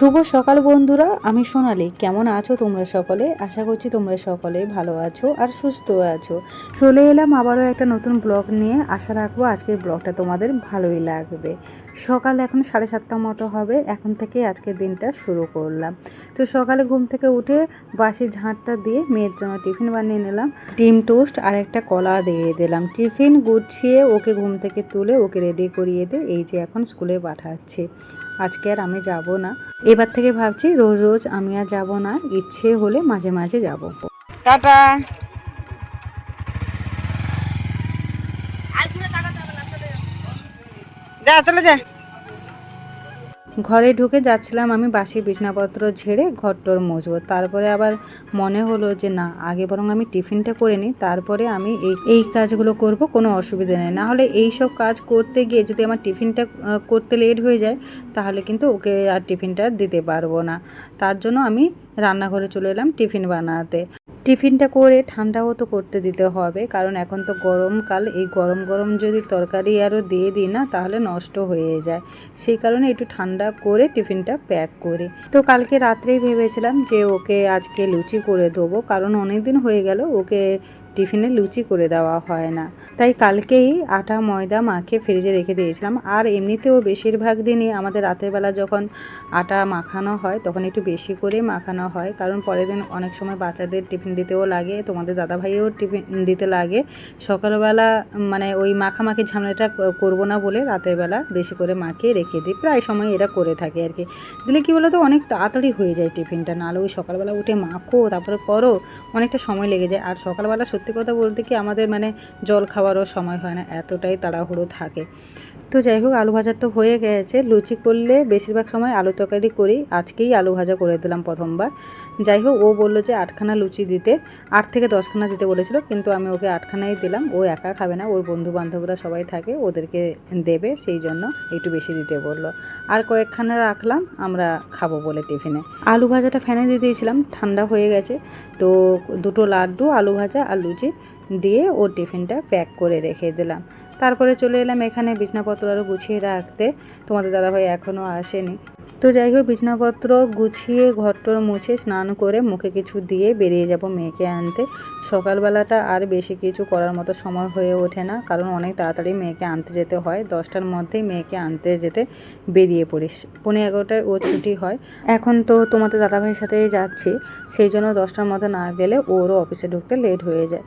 শুভ সকাল বন্ধুরা, আমি সোনালি। কেমন আছো তোমরা সকলে? আশা করছি তোমরা সকলে ভালো আছো আর সুস্থ আছো। চলে এলাম আবারও একটা নতুন ব্লগ নিয়ে। আশা রাখব আজকের ব্লগটা তোমাদের ভালোই লাগবে। সকাল এখন সাড়ে সাতটা মতো হবে, এখন থেকে আজকের দিনটা শুরু করলাম। তো সকালে ঘুম থেকে উঠে বাসি ঝাঁটটা দিয়ে মেয়ের জন্য টিফিন বানিয়ে নিলাম। ডিম টোস্ট আর একটা কলা দিয়ে দিলাম। টিফিন গুছিয়ে ওকে ঘুম থেকে তুলে ওকে রেডি করিয়ে দিয়ে এই যে এখন স্কুলে পাঠাচ্ছি। আজকে আর আমি যাব না। এবার থেকে ভাবছি রোজ রোজ আমি আর যাব না ইচ্ছে হলে মাঝে মাঝে যাব। টাটা। যা চলে যা। ঘরে ঢুকে যাচ্ছিলাম আমি বাসি বিছনাপত্র ঝেড়ে ঘরটর মুছবো তারপরে আবার মনে হলো যে না, আগে বরং আমি টিফিনটা করে নিই, তারপরে আমি এই এই কাজগুলো করব, কোনো অসুবিধা নেই। না হলে এই সব কাজ করতে গিয়ে যদি আমার টিফিনটা করতে লেট হয়ে যায়, তাহলে কিন্তু ওকে আর টিফিনটা দিতে পারব না। তার জন্য আমি রান্নাঘরে চলে এলাম টিফিন বানাতে। টিফিনটা করে ঠান্ডাও তো করতে দিতে হবে, কারণ এখন তো গরমকাল এই গরম গরম যদি তরকারি আরও দিয়ে দিই না, তাহলে নষ্ট হয়ে যায়। সেই কারণে একটু ঠান্ডা করে টিফিনটা প্যাক করি। তো কালকে রাত্রেই ভেবেছিলাম যে ওকে আজকে লুচি করে দেবো, কারণ অনেক দিন হয়ে গেল ওকে টিফিনে লুচি করে দেওয়া হয় না। তাই কালকেই আটা, ময়দা মাখে ফ্রিজে রেখে দিয়েছিলাম। আর এমনিতেও বেশিরভাগ দিনই আমাদের রাতের বেলা যখন আটা মাখানো হয়, তখন একটু বেশি করে মাখানো হয়। কারণ পরের দিন অনেক সময় বাচ্চাদের টিফিন দিতেও লাগে, তোমাদের দাদাভাইও টিফিন দিতে লাগে। সকালবেলা মানে ওই মাখামাখি ঝামেলাটা করব না বলে রাতের বেলা বেশি করে মাখিয়ে রেখে দিই। প্রায় সময় এরা করে থাকে আর কি। দিলে কী বলো তো অনেক তাড়াতাড়ি হয়ে যায় টিফিনটা। নাহলে ওই সকালবেলা উঠে মাখো, তারপরে করো, অনেকটা সময় লেগে যায়। আর সকালবেলা সত্যি কথা বলতে কি আমাদের মানে জল খাওয়ারও সময় হয় না এতটাই তাড়াহুড়ো থাকে। তো যাই হোক, আলু ভাজা তো হয়ে গেছে। লুচি করলে বেশিরভাগ সময় আলু তরকারি করি। আজকেই আলু ভাজা করে দিলাম প্রথমবার। যাই হোক, ও বলল যে আটখানা লুচি দিতে, আট থেকে দশখানা দিতে বলেছিল, কিন্তু আমি ওকে আটখানাই দিলাম। ও একা খাবে না, ওর বন্ধু বান্ধবরা সবাই থাকে, ওদেরকে দেবে, সেই জন্য একটু বেশি দিতে বলল। আর কয়েকখানা রাখলাম, আমরা খাব বলে টিফিনে। আলু ভাজাটা ফ্যানে দিয়ে দিয়েছিলাম, ঠান্ডা হয়ে গেছে। তো দুটো লাড্ডু, আলু ভাজা আর লুচি দিয়ে ওর টিফিনটা প্যাক করে রেখে দিলাম। তারপরে চলে এলাম এখানে বিছনাপত্র আরও গুছিয়ে রাখতে। তোমাদের দাদাভাই এখনও আসেনি। তো যাই হোক, বিছনাপত্র গুছিয়ে ঘরটর মুছে স্নান করে মুখে কিছু দিয়ে বেরিয়ে যাব মেয়েকে আনতে। সকালবেলাটা আর বেশি কিছু করার মতো সময় হয়ে ওঠে না, কারণ অনেক তাড়াতাড়ি মেয়েকে আনতে যেতে হয়। দশটার মধ্যেই মেয়েকে আনতে যেতে বেরিয়ে পড়িস। পনেরো এগারোটায় ও ছুটি হয়। এখন তো তোমাদের দাদাভাইয়ের সাথেই যাচ্ছি, সেই জন্য দশটার মধ্যে না গেলে ওরও অফিসে ঢুকতে লেট হয়ে যায়।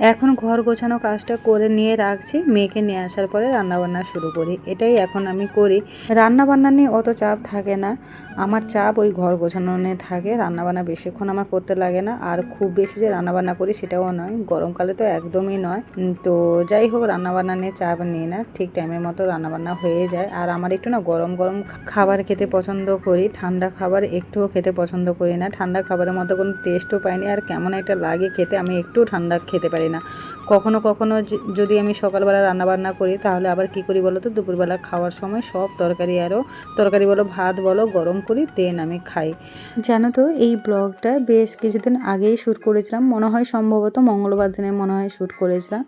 এখন ঘর গোছানো কাজটা করে নিয়ে রাখছি, মেয়েকে নিয়ে আসার পরে রান্নাবান্না শুরু করি। এটাই এখন আমি করি। রান্নাবান্না নিয়ে অত চাপ থাকে না। আমার চাপ ওই ঘর গোছানো নিয়ে থাকে। রান্নাবান্না বেশিক্ষণ আমার করতে লাগে না। আর খুব বেশি যে রান্নাবান্না করি সেটাও নয়। গরমকালে তো একদমই নয়। তো যাই হোক, রান্নাবান্না নিয়ে চাপ নিই না। ঠিক টাইমের মতো রান্নাবান্না হয়ে যায়। আর আমার একটু না গরম গরম খাবার খেতে পছন্দ করি। ঠান্ডা খাবার একটুও খেতে পছন্দ করি না। ঠান্ডা খাবারের মতো কোনো টেস্টও পাইনি। আর কেমন একটা লাগে খেতে, আমি একটু ঠান্ডা খেতে পারি না। কখনো কখনো যদি আমি সকালবেলা রান্নাবান্না করি, তাহলে আবার কি করি বলো তো দুপুরবেলা খাওয়ার সময় সব তরকারি আরও তরকারি বলো, ভাত বলো, গরম করি, দেন আমি খাই। জানো তো, এই ব্লগটা বেশ কিছুদিন আগেই শ্যুট করেছিলাম। মনে হয় সম্ভবত মঙ্গলবার দিনে মনে হয় শ্যুট করেছিলাম।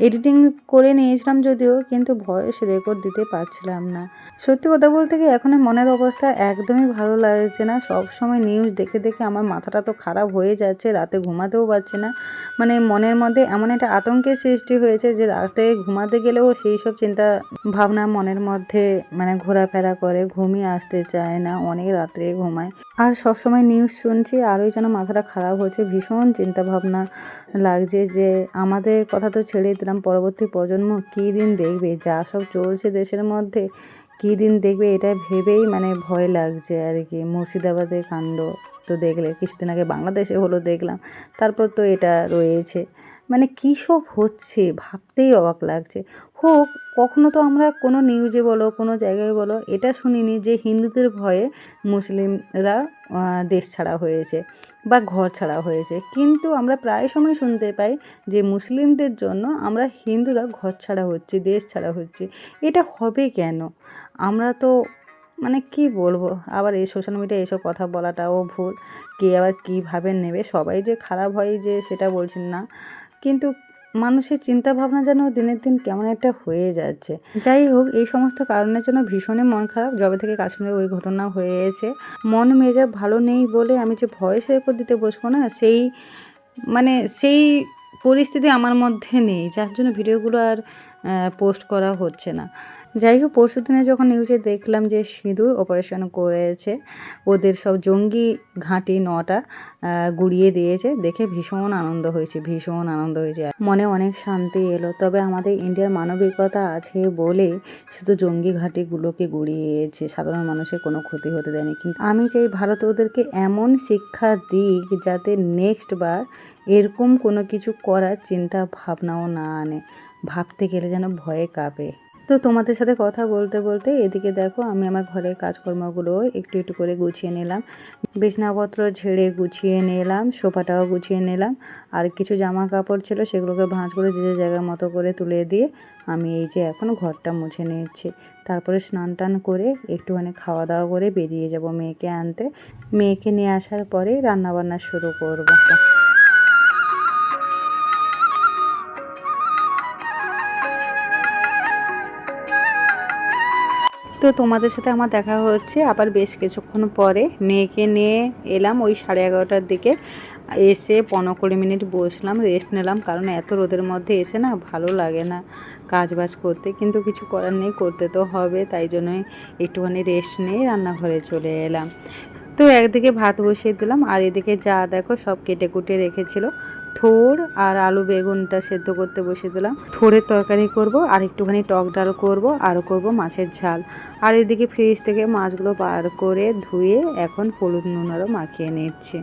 এডিটিং করে নিয়েছিলাম যদিও, কিন্তু ভয়েস রেকর্ড দিতে পারছিলাম না। সত্যি কথা বলতে কি, এখন মনের অবস্থা একদমই ভালো লাগছে না। সব সময় নিউজ দেখে দেখে আমার মাথাটা তো খারাপ হয়ে যাচ্ছে, রাতে ঘুমাতেও পারছি না। মানে মনের মধ্যে এমন একটা আতঙ্কের সৃষ্টি হয়েছে যে রাতে ঘুমাতে গেলেও সেই সব চিন্তা ভাবনা মনের মধ্যে মানে ঘোরাফেরা করে, ঘুমিয়ে আসতে চায় না, অনেক রাত্রে ঘুমায়। আর সবসময় নিউজ শুনছি, আরোই যেন মাথাটা খারাপ হচ্ছে, ভীষণ চিন্তা ভাবনা লাগছে যে আমাদের কথা তো ছেড়ে দিলাম পরবর্তী প্রজন্ম কী দিন দেখবে, যা সব চলছে দেশের মধ্যে, কী দিন দেখবে এটা ভেবেই মানে ভয় লাগছে আর কি। মুর্শিদাবাদের কাণ্ড তো দেখলে, কিছুদিন আগে বাংলাদেশে হলো দেখলাম, তারপর তো এটা রয়েছে। মানে কী সব হচ্ছে ভাবতেই অবাক লাগছে। হোক, কখনো তো আমরা কোনো নিউজে বলো, কোনো জায়গায় বলো, এটা শুনিনি যে হিন্দুদের ভয়ে মুসলিমরা দেশ ছাড়া হয়েছে। বা ঘর ছাড়া হয়েছে কিন্তু আমরা প্রায় সময় শুনতে পাই যে মুসলিমদের জন্য আমরা হিন্দুরা ঘর ছাড়া হচ্ছে, দেশ ছাড়া হচ্ছে। এটা হবে কেন? আমরা তো মানে কি বলব? আবার এই সোশ্যাল মিডিয়ায় এসব কথা বলাটাও ভুল। কে আবার কীভাবে নেবে? সবাই যে খারাপ হয় যে সেটা বলছেন না। কিন্তু মানুষের চিন্তা ভাবনা যেন দিনের দিন কেমন একটা হয়ে যাচ্ছে। যাই হোক, এই সমস্ত কারণের জন্য ভীষণই মন খারাপ। যবে থেকে কাশ্মীরে ওই ঘটনা হয়েছে। মন মেজাজ ভালো নেই বলে আমি যে ভয়েস রেকর্ড দিতে বসবো না, সেই মানে সেই পরিস্থিতি আমার মধ্যে নেই, যার জন্য ভিডিওগুলো আর পোস্ট করা হচ্ছে না। যাই হোক, পরশু দিনে যখন নিউজে দেখলাম যে সিঁদুর অপারেশন করেছে, ওদের সব জঙ্গি ঘাঁটি নটা গুড়িয়ে দিয়েছে, দেখে ভীষণ আনন্দ হয়েছে, ভীষণ আনন্দ হয়েছে। মনে অনেক শান্তি এলো। তবে আমাদের ইন্ডিয়ার মানবিকতা আছে বলে শুধু জঙ্গি ঘাঁটিগুলোকে গুড়িয়েছে। সাধারণ মানুষের কোনো ক্ষতি হতে দেয়নি। কিন্তু আমি চাই ভারত ওদেরকে এমন শিক্ষা দিক যাতে নেক্সট বার এরকম কোনো কিছু করার চিন্তা ভাবনাও না আনে। ভাবতে গেলে যেন ভয়ে কাঁপে। তো তোমাদের সাথে কথা বলতে বলতে এদিকে দেখো আমি আমার ঘরের কাজকর্মগুলো একটু একটু করে গুছিয়ে নিলাম। বিছনাপত্র ঝেড়ে গুছিয়ে নিলাম, সোফাটাও গুছিয়ে নিলাম, আর কিছু জামা কাপড় ছিল সেগুলোকে ভাঁজ করে যে যে জায়গার মতো করে তুলে দিয়ে আমি এই যে এখন ঘরটা মুছে নিচ্ছি। তারপরে স্নান টান করে একটুখানি খাওয়া দাওয়া করে বেরিয়ে যাব মেয়েকে আনতে। মেয়েকে নিয়ে আসার পরেই রান্নাবান্না শুরু করব। তো তোমাদের সাথে আমার দেখা হচ্ছে, আবার বেশ কিছুক্ষণ পরে মেয়েকে নিয়ে এলাম ওই সাড়ে এগারোটার দিকে। এসে পনেরো কুড়ি মিনিট বসলাম রেস্ট নিলাম, কারণ এত রোদের মধ্যে এসে না ভালো লাগে না কাজ বাজ করতে, কিন্তু কিছু করার নেই, করতে তো হবে, তাই জন্যই একটুখানি রেস্ট নিয়ে রান্নাঘরে চলে এলাম। তো একদিকে ভাত বসিয়ে দিলাম, আর এদিকে যা দেখো সব কেটে কুটে রেখেছিল। থোর আর আলু বেগুনটা সেদ্ধ করতে বসিয়ে দিলাম। থোরের তরকারি করব আর একটুখানি টক ডাল করব আর করব মাছের ঝাল। আর এদিকে ফ্রিজ থেকে মাছগুলো বার করে ধুয়ে এখন হলুদ নুন আরও মাখিয়ে নিচ্ছি।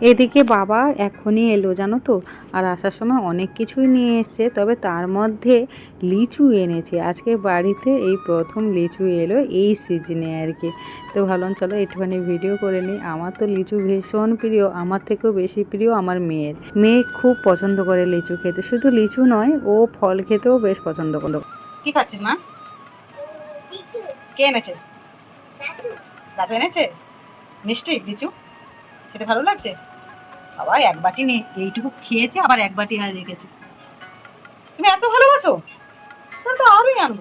এদিকে বাবা এখনই এলো জানো তো আর আসার সময় অনেক কিছুই নিয়ে এসছে তবে তার মধ্যে লিচু এনেছে। আজকে বাড়িতে এই প্রথম লিচু এলো এই সিজনে আর কি। তো ভাবলাম চলো একটুখানি ভিডিও করে নিই। আমার তো লিচু ভীষণ প্রিয় আমার থেকেও বেশি প্রিয় আমার মেয়ের। মেয়ে খুব পছন্দ করে লিচু খেতে শুধু লিচু নয় ও ফল খেতেও বেশ পছন্দ করে। কি খাচ্ছিস মা? কে এনেছে? দাদু এনেছে? মিষ্টি? লিচু? খেতে ভালো লাগছে? বাবা, এক বাটি নেই এইটুকু খেয়েছে, আবার এক বাটি আর রেখেছে। তুমি এত ভালোবাসো? তাহলে তো আরোই আনব।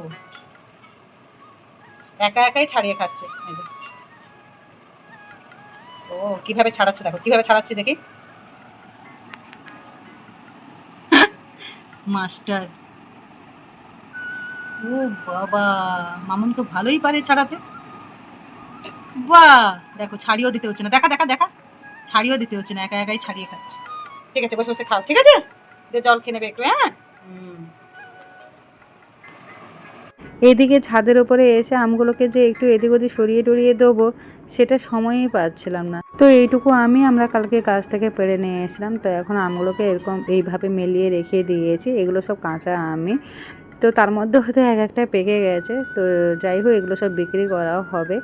একা একাই ছাড়িয়ে খাচ্ছে। ও, কীভাবে ছাড়াচ্ছে দেখো, কীভাবে ছাড়াচ্ছে দেখি। মাস্টার। ও বাবা, মামুন তো ভালোই পারে ছাড়াতে। বাহ, দেখো, ছাড়িয়েও দিতে হচ্ছে না। দেখা দেখা দেখা। ছাড়িয়েও দিতে হচ্ছে না, একা একাই ছাড়িয়ে খাচ্ছে। ঠিক আছে, বসে বসে খাও, ঠিক আছে? যে জল খেয়ে নেবে একটু হ্যাঁ? এদিকে ছাদের ওপরে এসে আমগুলোকে যে একটু এদিক ওদিক সরিয়ে টরিয়ে দেবো, সেটা সময়ই পাচ্ছিলাম না। তো এইটুকু আমি আমরা কালকে কাজ থেকে পেরে নিয়ে এসেছিলাম, তো এখন আমগুলোকে এরকম এইভাবে মেলিয়ে রেখে দিয়েছি, এগুলো সব কাঁচা আমি তো তার মধ্যে হয়তো এক একটা পেকে গেছে। তো যাই হোক, এগুলো সব বিক্রি করা হবে।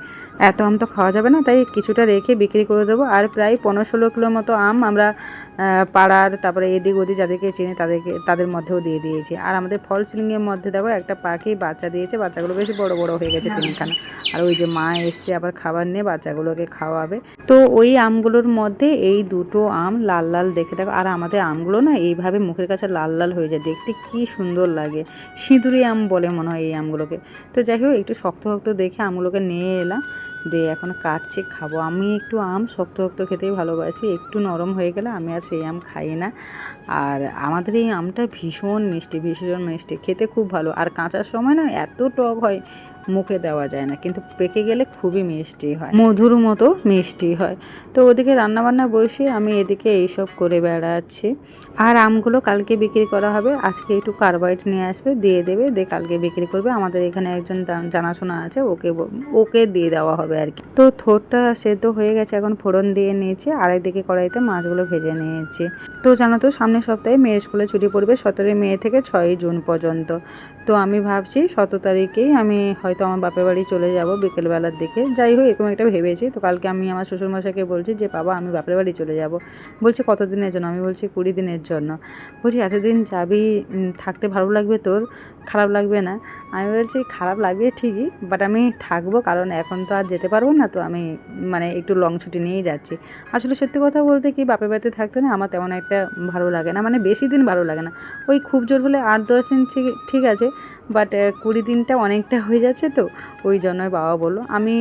এত আম তো খাওয়া যাবে না, তাই কিছুটা রেখে বিক্রি করে দেবো। আর প্রায় পনেরো ষোলো কিলোর মতো আম আমরা পাড়ার তারপরে এদিক ওদিক যাদেরকে চেনে তাদেরকে তাদের মধ্যেও দিয়ে দিয়েছি। আর আমাদের ফল সিলিংয়ের মধ্যে দেখো একটা পাখি বাচ্চা দিয়েছে বাচ্চাগুলো বেশি বড় বড় হয়ে গেছে তিনখানা। আর ওই যে মা এসছে আবার খাবার নিয়ে বাচ্চাগুলোকে খাওয়াবে। তো ওই আমগুলোর মধ্যে এই দুটো আম লাল লাল দেখে দেখো। আর আমাদের আমগুলো না এইভাবে মুখের কাছে লাল লাল হয়ে যায় দেখতে কি সুন্দর লাগে। সিঁদুরি আম বলে মনে হয় এই আমগুলোকে। তো যাই হোক একটু শক্ত শক্ত দেখে আমগুলোকে নিয়ে এলাম। দিয়ে এখন কাটছে, খাব। আমি একটু আম শক্ত শক্ত খেতেই ভালোবাসি। একটু নরম হয়ে গেলে আমি আর সেই আম খাই না। আর আমাদের এই আমটা ভীষণ মিষ্টি ভীষণ মিষ্টি। খেতে খুব ভালো। আর কাঁচার সময় না এত টক হয় মুখে দেওয়া যায় না। কিন্তু পেকে গেলে খুবই মিষ্টি হয়। মধুর মতো মিষ্টি হয়। তো ওদিকে রান্নাবান্না বসে আমি এদিকে এইসব করে বেড়াচ্ছি। আর আমগুলো কালকে বিক্রি করা হবে। আজকে একটু কার্বাইড নিয়ে আসবে, দিয়ে দেবে, দিয়ে কালকে বিক্রি করবে। আমাদের এখানে একজন জানাশোনা আছে, ওকে ওকে দিয়ে দেওয়া হবে আর কি। তো থোরটা সেদ্ধ হয়ে গেছে, এখন ফোড়ন দিয়ে নিয়েছি। আর একদিকে কড়াইতে মাছগুলো ভেজে নিয়েছি। তো জানো তো, সামনের সপ্তাহে মেয়ের স্কুলে ছুটি পড়বে, সতেরোই মে থেকে ছয়ই জুন পর্যন্ত। তো আমি ভাবছি সতেরো তারিখেই আমি হয়তো আমার বাপের বাড়ি চলে যাব বিকেলবেলার দিকে। যাই হোক, এরকম একটা ভেবেছি। তো কালকে আমি আমার শ্বশুরমশাইকে বলছি যে, বাবা, আমি বাপের বাড়ি চলে যাব। বলছে কত দিনের জন্য? আমি বলছি, কুড়ি দিনের জন্য। বলছি, এতদিন যাবি থাকতে ভালো লাগবে তোর? খারাপ লাগবে না। আমি বলছি, খারাপ লাগবে ঠিকই বাট আমি থাকব, কারণ এখন তো আর যেতে পারব না, তো আমি মানে একটু লং ছুটি নিয়েই যাচ্ছি। আসলে সত্যি কথা বলতে কি, বাপের বাড়িতে থাকতে না আমার তেমন একটা ভালো লাগে না মানে বেশি দিন ভালো লাগে না। ওই খুব জোর হলে আট দশ দিন ঠিক আছে বাট কুড়ি দিনটা অনেকটা হয়ে যাচ্ছে তো, ওই জন্যই বাবা বলল। আমি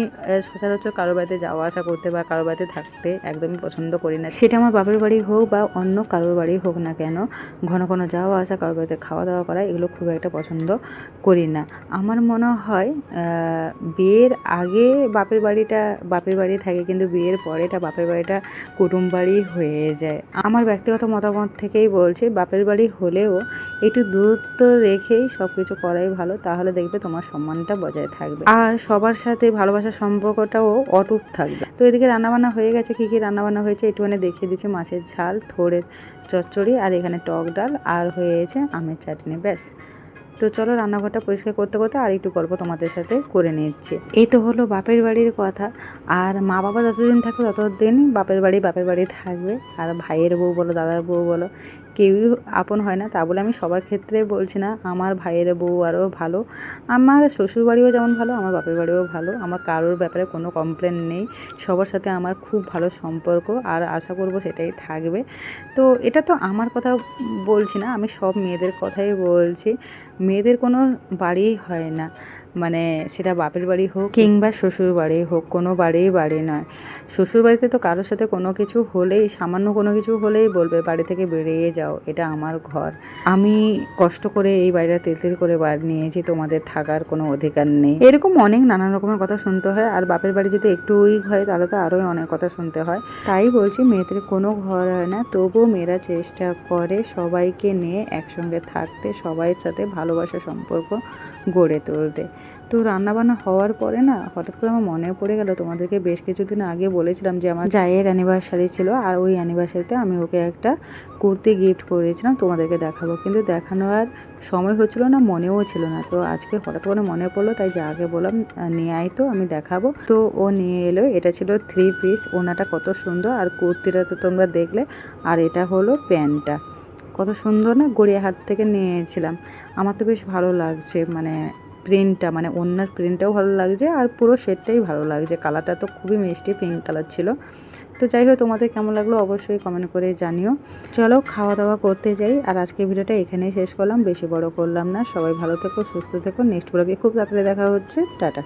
সচরাচর কারোর বাড়িতে যাওয়া আসা করতে বা কারোর বাড়িতে থাকতে একদমই পছন্দ করি না। সেটা আমার বাপের বাড়ি হোক বা অন্য কারোর বাড়ি হোক না কেন, ঘন ঘন যাওয়া আসা, কারোর বাড়িতে খাওয়া দাওয়া করা, এগুলো খুব একটা পছন্দ করি না। আমার মনে হয় বিয়ের আগে বাপের বাড়িটা, বাপের বাড়ি থাকে কিন্তু বিয়ের পরে এটা বাপের বাড়িটা কুটুম বাড়ি হয়ে যায়। আমার ব্যক্তিগত মতামত থেকেই বলছি, বাপের বাড়ি হলেও একটু দূরত্ব রেখেই সব কিছু করাই ভালো তাহলে দেখবে তোমার সম্মানটা বজায় থাকবে। আর সবার সাথে ভালোবাসার সম্পর্কটাও অটুট থাকবে। তো এদিকে রান্নাবান্না হয়ে গেছে কী কী রান্নাবান্না হয়েছে একটুখানি দেখিয়ে দিচ্ছে মাছের ঝাল থোড়ের চচ্চড়ি আর এখানে টক ডাল আর হয়েছে আমের চাটনি ব্যাস। তো চলো রান্নাঘরটা পরিষ্কার করতে করতে আর একটু গল্প তোমাদের সাথে করে নিচ্ছি। এই তো হলো বাপের বাড়ির কথা। আর মা বাবা যতদিন থাকবে ততদিন বাপের বাড়ি বাপের বাড়ি থাকবে। আর ভাইয়ের বউ বলো, দাদার বউ বলো, কেউই আপন হয় না। তা বলে আমি সবার ক্ষেত্রে বলছি না, আমার ভাইয়ের বউ আরও ভালো। আমার শ্বশুর বাড়িও যেমন ভালো, আমার বাপের বাড়িও ভালো। আমার কারোর ব্যাপারে কোনো কমপ্লেন নেই। সবার সাথে আমার খুব ভালো সম্পর্ক আর আশা করব সেটাই থাকবে। তো এটা তো আমার কথা বলছি না, আমি সব মেয়েদের কথাই বলছি। মেয়েদের কোনো বাড়িই হয় না। মানে সেটা বাপের বাড়ি হোক কিংবা শ্বশুর বাড়ি হোক, কোনো বাড়িই বাড়ি নয়। শ্বশুর বাড়িতে তো কারোর সাথে কোনো কিছু হলেই, সামান্য কোনো কিছু হলেই বলবে, বাড়ি থেকে বেরিয়ে যাও, এটা আমার ঘর। আমি কষ্ট করে এই বাড়িটা তেল তেল করে নিয়েছি, তোমাদের থাকার কোনো অধিকার নেই। এরকম অনেক নানান রকমের কথা শুনতে হয়, আর বাপের বাড়ি যদি একটু উইক হয়, তাহলে তো আরোই অনেক কথা শুনতে হয়। তাই বলছি, মেয়েদের কোনো ঘর হয় না তবুও মেয়েরা চেষ্টা করে সবাইকে নিয়ে একসঙ্গে থাকতে, সবাইয়ের সাথে ভালোবাসা সম্পর্ক গড়ে তুলতে। তো রান্নাবান্না হওয়ার পরে না, হঠাৎ করে আমার মনে পড়ে গেল, তোমাদেরকে বেশ কিছুদিন আগে বলেছিলাম যে আমার জায়ের অ্যানিভার্সারি ছিল, আর ওই অ্যানিভার্সারিতে আমি ওকে একটা কুর্তি গিফট করেছিলাম তোমাদেরকে দেখাবো। কিন্তু দেখানো আর সময় হচ্ছিল না, মনেও ছিল না। তো আজকে হঠাৎ করে মনে পড়ল, তাই যাকে বললাম নিয়ে আয় তো, আমি দেখাবো। তো ও নিয়ে এলো, এটা ছিল থ্রি পিস ওনাটা কত সুন্দর, আর কুর্তিটা তো তোমরা দেখলে, আর এটা হলো প্যান্টটা। কত সুন্দর না, গড়িয়াহাট থেকে নিয়েছিলাম। আমার তো বেশ ভালো লাগছে মানে প্রিন্টটা মানে ওনার প্রিন্টটাও ভালো লাগছে আর পুরো শেডটাই ভালো লাগছে। কালারটা তো খুবই মিষ্টি পিঙ্ক কালার ছিল। তো যাই হোক, তোমাদের কেমন লাগল অবশ্যই কমেন্ট করে জানিও। চলো খাওয়া দাওয়া করতে যাই আর আজকে ভিডিওটা এখানেই শেষ করলাম। বেশি বড় করলাম না। সবাই ভালো থেকো, সুস্থ থেকো। নেক্সট ব্লগে খুব তাড়াতাড়ি দেখা হচ্ছে। টাটা।